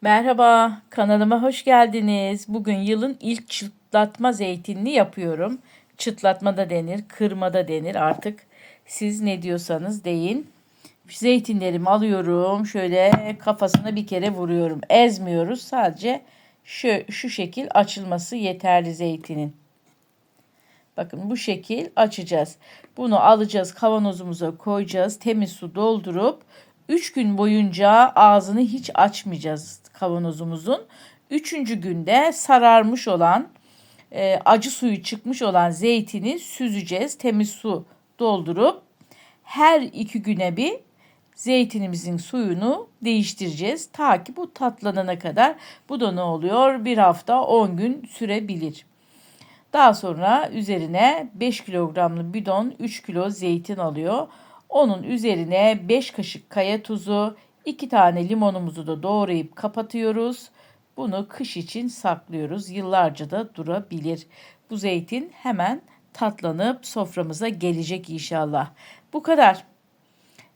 Merhaba, kanalıma hoş geldiniz. Bugün yılın ilk çıtlatma zeytinini yapıyorum. Çıtlatma da denir, kırma da denir artık. Siz ne diyorsanız deyin. Zeytinlerimi alıyorum. Şöyle kafasına bir kere vuruyorum. Ezmiyoruz. Sadece şu, şu şekil açılması yeterli zeytinin. Bakın bu şekil açacağız. Bunu alacağız kavanozumuza koyacağız. Temiz su doldurup 3 gün boyunca ağzını hiç açmayacağız kavanozumuzun. Üçüncü günde sararmış olan e, acı suyu çıkmış olan zeytini süzeceğiz. Temiz su doldurup her iki güne bir zeytinimizin suyunu değiştireceğiz. Ta ki bu tatlanana kadar. Bu da ne oluyor? Bir hafta 10 gün sürebilir. Daha sonra üzerine 5 kilogramlı bidon 3 kilo zeytin alıyor. Onun üzerine 5 kaşık kaya tuzu, 2 tane limonumuzu da doğrayıp kapatıyoruz. Bunu kış için saklıyoruz. Yıllarca da durabilir. Bu zeytin hemen tatlanıp soframıza gelecek inşallah. Bu kadar.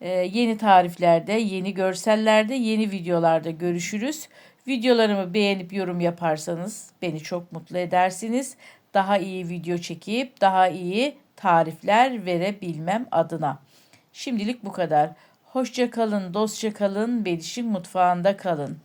Ee, yeni tariflerde, yeni görsellerde, yeni videolarda görüşürüz. Videolarımı beğenip yorum yaparsanız beni çok mutlu edersiniz. Daha iyi video çekip daha iyi tarifler verebilmem adına. Şimdilik bu kadar. Hoşça kalın, dostça kalın, Beliş'in mutfağında kalın.